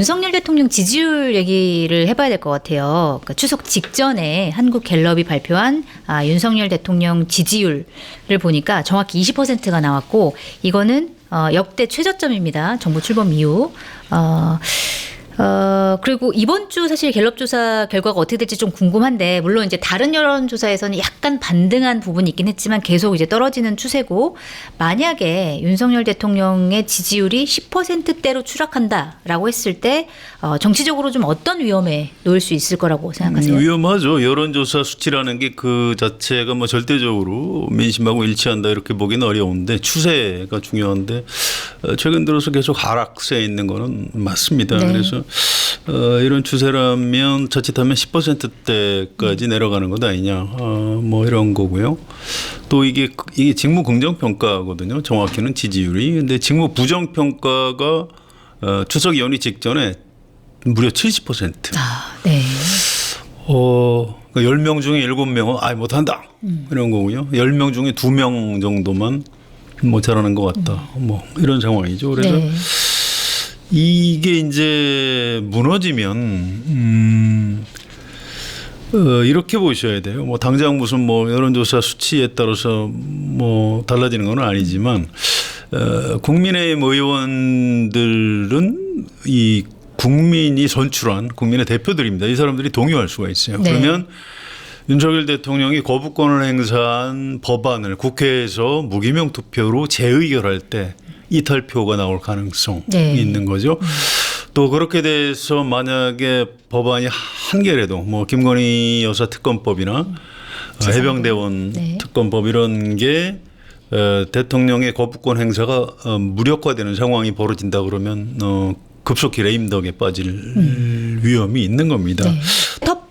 윤석열 대통령 지지율 얘기를 해봐야 될 것 같아요. 그러니까 추석 직전에 한국 갤럽이 발표한 아, 윤석열 대통령 지지율을 보니까 정확히 20%가 나왔고 이거는 어, 역대 최저점입니다. 정부 출범 이후. 어, 어, 그리고 이번 주 사실 갤럽 조사 결과가 어떻게 될지 좀 궁금한데, 물론 이제 다른 여론 조사에서는 약간 반등한 부분이 있긴 했지만 계속 이제 떨어지는 추세고, 만약에 윤석열 대통령의 지지율이 10%대로 추락한다라고 했을 때, 어, 정치적으로 좀 어떤 위험에 놓일 수 있을 거라고 생각하세요? 음, 위험하죠. 여론조사 수치라는 게 그 자체가 뭐 절대적으로 민심하고 일치한다 이렇게 보기는 어려운데 추세가 중요한데 어, 최근 들어서 계속 하락세에 있는 거는 맞습니다. 네. 그래서 어, 이런 추세라면 자칫하면 10%대까지 내려가는 것 아니냐, 어, 뭐 이런 거고요. 또 이게 이게 직무 긍정 평가거든요. 정확히는 지지율이. 근데 직무 부정 평가가 어, 추석 연휴 직전에 무려 70%. 아, 네. 어, 그러니까 10명 중에 7명은 아예 못한다. 이런 거고요. 10명 중에 2명 정도만 뭐 잘하는 것 같다. 뭐 이런 상황이죠. 그래서 네. 이게 이제 무너지면 음, 어, 이렇게 보셔야 돼요. 뭐 당장 무슨 뭐 여론조사 수치에 따라서 뭐 달라지는 건 아니지만 어, 국민의힘 의원들은 이 국민이 선출한 국민의 대표들입니다. 이 사람들이 동의할 수가 있어요. 네. 그러면 윤석열 대통령이 거부권을 행사한 법안을 국회에서 무기명 투표로 재의결할 때 이탈표가 나올 가능성이 네. 있는 거죠. 또 그렇게 돼서 만약에 법안이 한 개라도 뭐 김건희 여사 특검법이나 어, 해병대원 네. 특검법 이런 게 어, 대통령의 거부권 행사가 어, 무력화되는 상황이 벌어진다 그러면 어, 급속히 레임덕에 빠질 위험이 있는 겁니다. 네.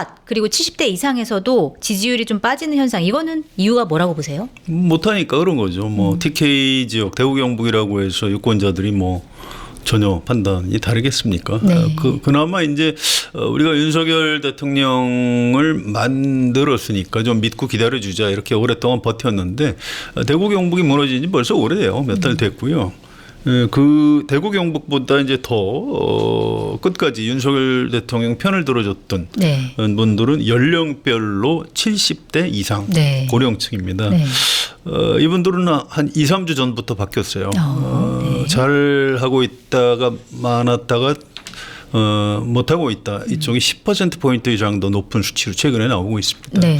텃밭 그리고 70대 이상에서도 지지율이 좀 빠지는 현상 이거는 이유가 뭐라고 보세요? 못하니까 그런 거죠. 뭐 음. TK 지역 대구 경북이라고 해서 유권자들이 뭐 전혀 판단이 다르겠습니까? 네. 어, 그 그나마 이제 어, 우리가 윤석열 대통령을 만들었으니까 좀 믿고 기다려주자 이렇게 오랫동안 버텼는데 어, 대구 경북이 무너진 지 벌써 오래돼요. 몇 음. 달 됐고요. 예, 그 대구 경북보다 이제 더 어, 끝까지 윤석열 대통령 편을 들어줬던 네. 분들은 연령별로 70대 이상 네. 고령층입니다. 네. 어, 이분들은 한 2, 3주 전부터 바뀌었어요. 어, 어, 잘 하고 있다가 많았다가 어, 못 하고 있다. 이쪽이 10% 포인트 이상 더 높은 수치로 최근에 나오고 있습니다. 네.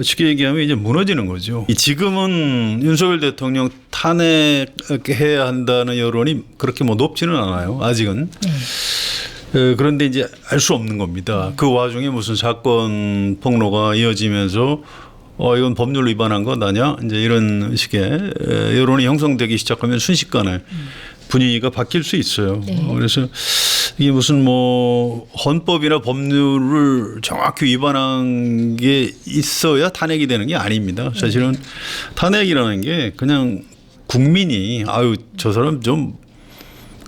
쉽게 얘기하면 이제 무너지는 거죠. 이 지금은 윤석열 대통령 탄핵해야 한다는 여론이 그렇게 뭐 높지는 않아요. 아직은. 네. 에, 그런데 이제 알 수 없는 겁니다. 그 와중에 무슨 사건 폭로가 이어지면서 어 이건 법률 위반한 거 아냐? 이제 이런 식의 에, 여론이 형성되기 시작하면 순식간에 분위기가 바뀔 수 있어요. 네. 어, 그래서 이게 무슨 뭐 헌법이나 법률을 정확히 위반한 게 있어야 탄핵이 되는 게 아닙니다. 사실은 탄핵이라는 게 그냥 국민이 아유 저 사람 좀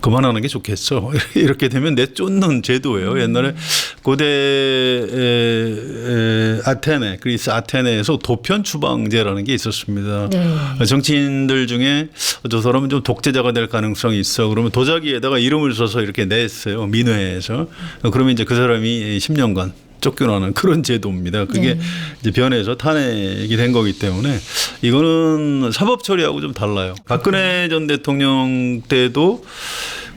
그만하는 게 좋겠어. 이렇게 되면 내 쫓는 제도예요. 옛날에 고대 에, 에, 아테네, 그리스 아테네에서 도편 추방제라는 게 있었습니다. 네. 정치인들 중에 저 사람은 좀 독재자가 될 가능성이 있어. 그러면 도자기에다가 이름을 써서 이렇게 냈어요. 민회에서. 그러면 이제 그 사람이 10년간 쫓겨나는 그런 제도입니다. 그게 네. 이제 변해서 탄핵이 된 거기 때문에 이거는 사법 처리하고 좀 달라요. 박근혜 전 대통령 때도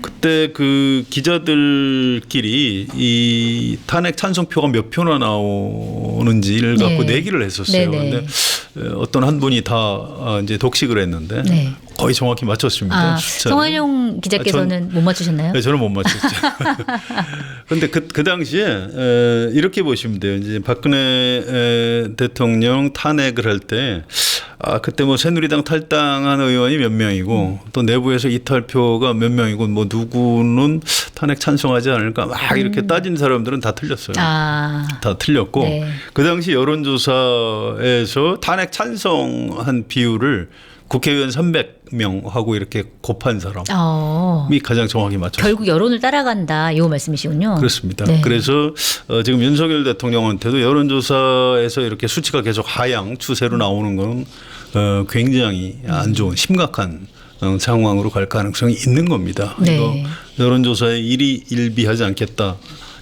그때 그 기자들끼리 이 탄핵 찬성표가 몇 표나 나오는지를 갖고 네. 내기를 했었어요. 네네. 근데 어떤 한 분이 다 아, 이제 독식을 했는데 네. 거의 정확히 맞췄습니다. 아. 성환용 기자께서는 못 맞추셨나요? 네, 저는 못 맞췄죠. 그런데 그, 그 당시에 에, 이렇게 보시면 돼요. 이제 박근혜 에, 대통령 탄핵을 할 때 아, 그때 뭐 새누리당 탈당한 의원이 몇 명이고 또 내부에서 이탈표가 몇 명이고 뭐 누구는 탄핵 찬성하지 않을까 막 이렇게 따진 사람들은 다 틀렸어요. 아. 다 틀렸고 네. 그 당시 여론조사에서 탄핵 찬성한 비율을 국회의원 300명하고 이렇게 곱한 사람이 어. 가장 정확히 맞췄어요. 결국 여론을 따라간다 이 말씀이시군요. 그렇습니다. 네. 그래서 어, 지금 윤석열 대통령한테도 여론조사에서 이렇게 수치가 계속 하향 추세로 나오는 것은 어, 굉장히 안 좋은 심각한 어, 상황으로 갈 가능성이 있는 겁니다. 네. 이거 여론조사에 일이 일비하지 않겠다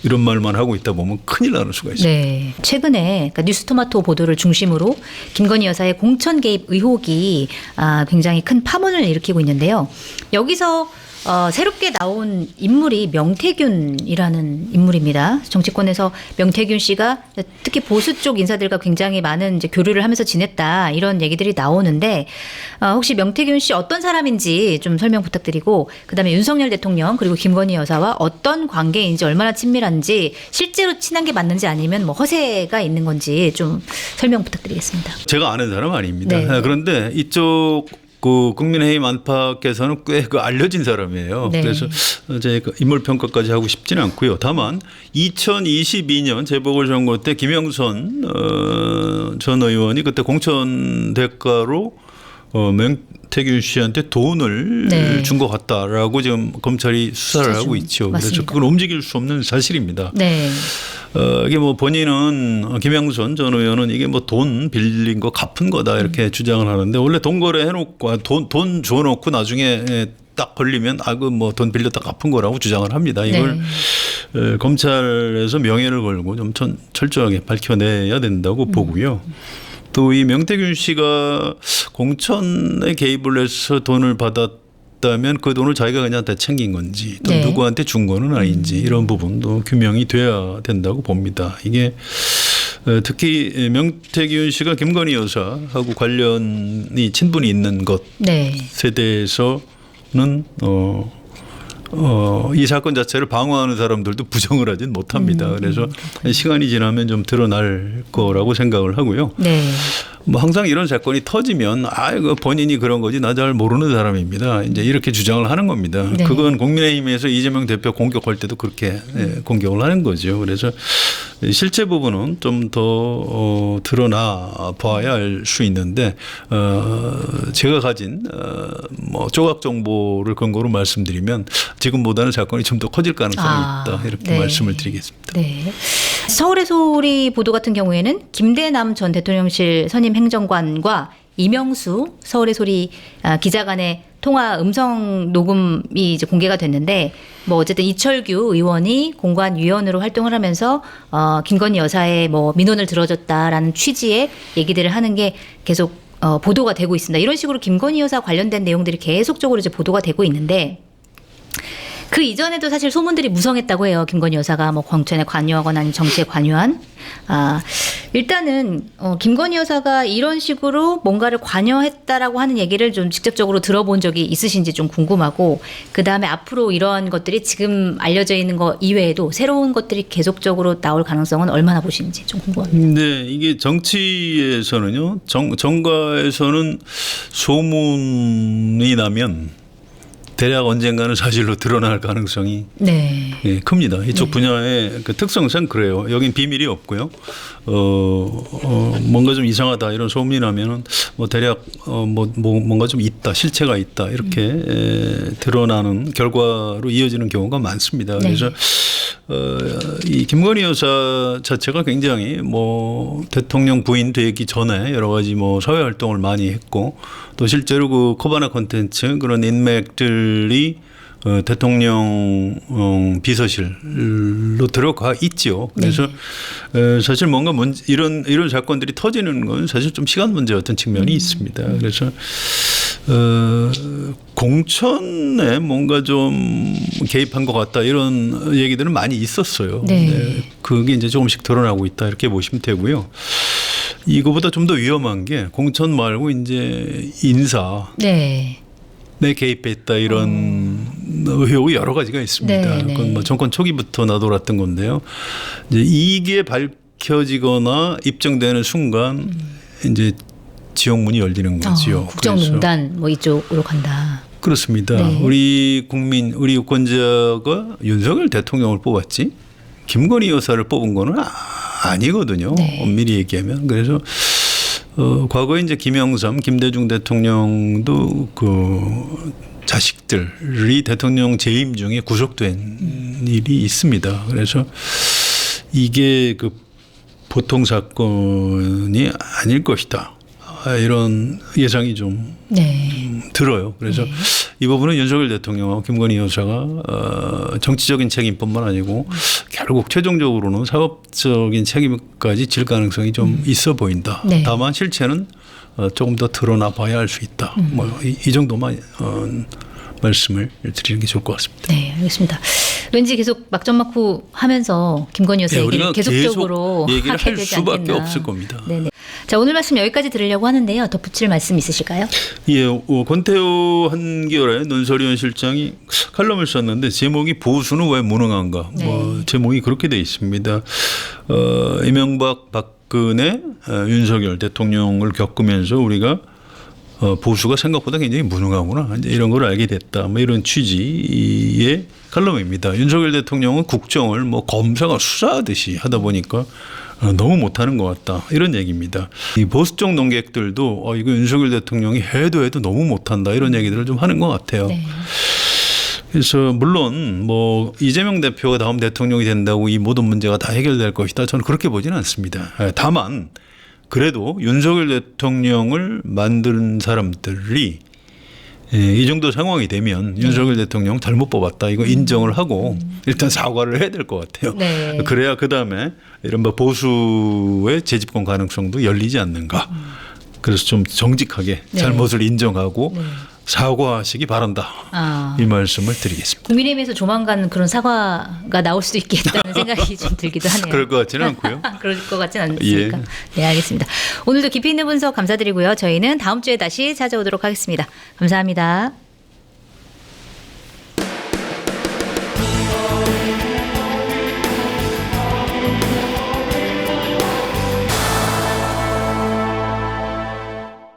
이런 말만 하고 있다 보면 큰일 나는 수가 있습니다. 네. 최근에 그러니까 뉴스토마토 보도를 중심으로 김건희 여사의 공천 개입 의혹이 아, 굉장히 큰 파문을 일으키고 있는데요. 여기서 어, 새롭게 나온 인물이 명태균이라는 인물입니다. 정치권에서 명태균 씨가 특히 보수 쪽 인사들과 굉장히 많은 이제 교류를 하면서 지냈다 이런 얘기들이 나오는데 어, 혹시 명태균 씨 어떤 사람인지 좀 설명 부탁드리고 그다음에 윤석열 대통령 그리고 김건희 여사와 어떤 관계인지 얼마나 친밀한지 실제로 친한 게 맞는지 아니면 뭐 허세가 있는 건지 좀 설명 부탁드리겠습니다. 제가 아는 사람 아닙니다. 네. 아, 그런데 이쪽 그 국민의힘 안팎에서는 꽤 그 알려진 사람이에요. 네. 그래서 제가 그 인물 평가까지 하고 싶지는 않고요. 다만 2022년 재보궐선거 때 김영선 어, 전 의원이 그때 공천 대가로 어, 명태균 씨한테 돈을 네. 준것 같다라고 지금 검찰이 수사를 수사 하고 중. 있죠. 맞습니다. 그래서 그건 움직일 수 없는 사실입니다. 네. 어, 이게 뭐 본인은 어, 김영선 전 의원은 이게 뭐 돈 빌린 거 갚은 거다 이렇게 주장을 하는데 원래 돈 거래 해놓고 돈, 돈 줘놓고 나중에 에, 딱 걸리면 아 그 뭐 돈 빌렸다 갚은 거라고 주장을 합니다. 이걸 에, 검찰에서 명예를 걸고 좀 천, 철저하게 밝혀내야 된다고 보고요. 또 이 명태균 씨가 공천에 개입을 해서 돈을 받았다면 그 돈을 자기가 그냥 다 챙긴 건지 또 네. 누구한테 준 거는 아닌지 이런 부분도 규명이 돼야 된다고 봅니다. 이게 어, 특히 명태균 씨가 김건희 여사하고 관련이 친분이 있는 것에 네. 대해서는 어, 어, 이 사건 자체를 방어하는 사람들도 부정을 하진 못합니다. 그래서 시간이 지나면 좀 드러날 거라고 생각을 하고요. 네. 뭐 항상 이런 사건이 터지면 아 이거 본인이 그런 거지 나 잘 모르는 사람입니다. 이제 이렇게 주장을 하는 겁니다. 네. 그건 국민의힘에서 이재명 대표 공격할 때도 그렇게 예, 공격을 하는 거죠. 그래서 실제 부분은 좀 더 어, 드러나 봐야 알수 있는데 어, 제가 가진 어, 뭐 조각 정보를 근거로 말씀드리면 지금보다는 사건이 좀 더 커질 가능성이 아, 있다 이렇게 네. 말씀을 드리겠습니다. 네. 서울의 소리 보도 같은 경우에는 김대남 전 대통령실 선임 행정관과 이명수 서울의 소리 아, 기자 간의 통화 음성 녹음이 이제 공개가 됐는데 뭐 어쨌든 이철규 의원이 공관 위원으로 활동을 하면서 어 김건희 여사의 뭐 민원을 들어줬다라는 취지의 얘기들을 하는 게 계속 어 보도가 되고 있습니다. 이런 식으로 김건희 여사 관련된 내용들이 계속적으로 이제 보도가 되고 있는데 그 이전에도 사실 소문들이 무성했다고 해요. 김건희 여사가 뭐 공천에 관여하거나 아니면 정치에 관여한. 아, 일단은 어, 김건희 여사가 이런 식으로 뭔가를 관여했다라고 하는 얘기를 좀 직접적으로 들어본 적이 있으신지 좀 궁금하고 그 다음에 앞으로 이러한 것들이 지금 알려져 있는 거 이외에도 새로운 것들이 계속적으로 나올 가능성은 얼마나 보시는지 좀 궁금합니다. 네, 이게 정치에서는요, 정, 정가에서는 소문이 나면 대략 언젠가는 사실로 드러날 가능성이 네. 예, 큽니다. 이쪽 분야의 그 특성상 그래요. 여긴 비밀이 없고요. 어, 어, 뭔가 좀 이상하다 이런 소문이 나면은 뭐 대략 어, 뭐, 뭐 뭔가 좀 있다, 실체가 있다 이렇게 에, 드러나는 결과로 이어지는 경우가 많습니다. 네. 그래서 어, 이 김건희 여사 자체가 굉장히 뭐 대통령 부인 되기 전에 여러 가지 뭐 사회 활동을 많이 했고 또 실제로 그 코바나 콘텐츠 그런 인맥들 이 어, 대통령 어, 비서실로 들어가 있죠. 그래서 에, 사실 뭔가 문, 이런 이런 사건들이 터지는 건 사실 좀 시간 문제 같은 측면이 있습니다. 그래서 어, 공천에 뭔가 좀 개입한 것 같다 이런 얘기들은 많이 있었어요. 네. 그게 이제 조금씩 드러나고 있다 이렇게 보시면 되고요. 이거보다 좀 더 위험한 게 공천 말고 이제 인사 네. 내 개입했다 이런 의혹이 여러 가지가 있습니다. 네, 네. 그건 뭐 정권 초기부터 나돌았던 건데요. 이제 이게 밝혀지거나 입증되는 순간 이제 지옥문이 열리는 거지요. 어, 국정농단 뭐 이쪽으로 간다. 그렇습니다. 네. 우리 국민, 우리 유권자가 윤석열 대통령을 뽑았지 김건희 여사를 뽑은 거는 아- 아니거든요. 네. 엄밀히 얘기하면 그래서 어, 과거에 이제 김영삼, 김대중 대통령도 그 자식들이 대통령 재임 중에 구속된 일이 있습니다. 그래서 이게 그 보통 사건이 아닐 것이다. 이런 예상이 좀 네. 들어요. 그래서 네. 이 부분은 윤석열 대통령하고 김건희 여사가 어, 정치적인 책임뿐만 아니고 결국 최종적으로는 사업적인 책임까지 질 가능성이 좀 있어 보인다. 네. 다만 실체는 어, 조금 더 드러나 봐야 알수 있다. 음. 뭐 이, 이 정도만 어, 말씀을 드리는 게 좋을 것 같습니다. 네, 알겠습니다. 왠지 계속 막전막후 하면서 김건희 여사 네, 얘기를 계속적으로 계속 얘기를 하게 할 수밖에 않겠나. 없을 겁니다. 네네. 자, 오늘 말씀 여기까지 들으려고 하는데요. 덧붙일 말씀 있으실까요? 예, 어, 권태호 한겨레 논설위원 실장이 칼럼을 썼는데 제목이 보수는 왜 무능한가? 네. 뭐 제목이 그렇게 돼 있습니다. 어, 이명박, 박근혜, 어, 윤석열 대통령을 겪으면서 우리가 어, 보수가 생각보다 굉장히 무능하구나. 이제 이런 걸 알게 됐다. 뭐 이런 취지의 칼럼입니다. 윤석열 대통령은 국정을 뭐 검사가 수사하듯이 하다 보니까 어, 너무 못하는 것 같다. 이런 얘기입니다. 이 보수 쪽 농객들도 어, 이거 윤석열 대통령이 해도 해도 너무 못한다. 이런 얘기들을 좀 하는 것 같아요. 네. 그래서 물론 뭐 이재명 대표가 다음 대통령이 된다고 이 모든 문제가 다 해결될 것이다. 저는 그렇게 보지는 않습니다. 예, 다만 그래도 윤석열 대통령을 만든 사람들이 예, 이 정도 상황이 되면 윤석열 대통령 잘못 뽑았다 이거 인정을 하고 일단 사과를 해야 될 것 같아요. 네. 그래야 그 다음에 이른바 보수의 재집권 가능성도 열리지 않는가. 그래서 좀 정직하게 네. 잘못을 인정하고 네. 사과하시기 바란다. 아. 이 말씀을 드리겠습니다. 국민의힘에서 조만간 그런 사과가 나올 수도 있겠다는 생각이 좀 들기도 하네요. 그럴 것 같지는 않고요. 그럴 것 같진 않습니까? 예. 네, 알겠습니다. 오늘도 깊이 있는 분석 감사드리고요. 저희는 다음 주에 다시 찾아오도록 하겠습니다. 감사합니다.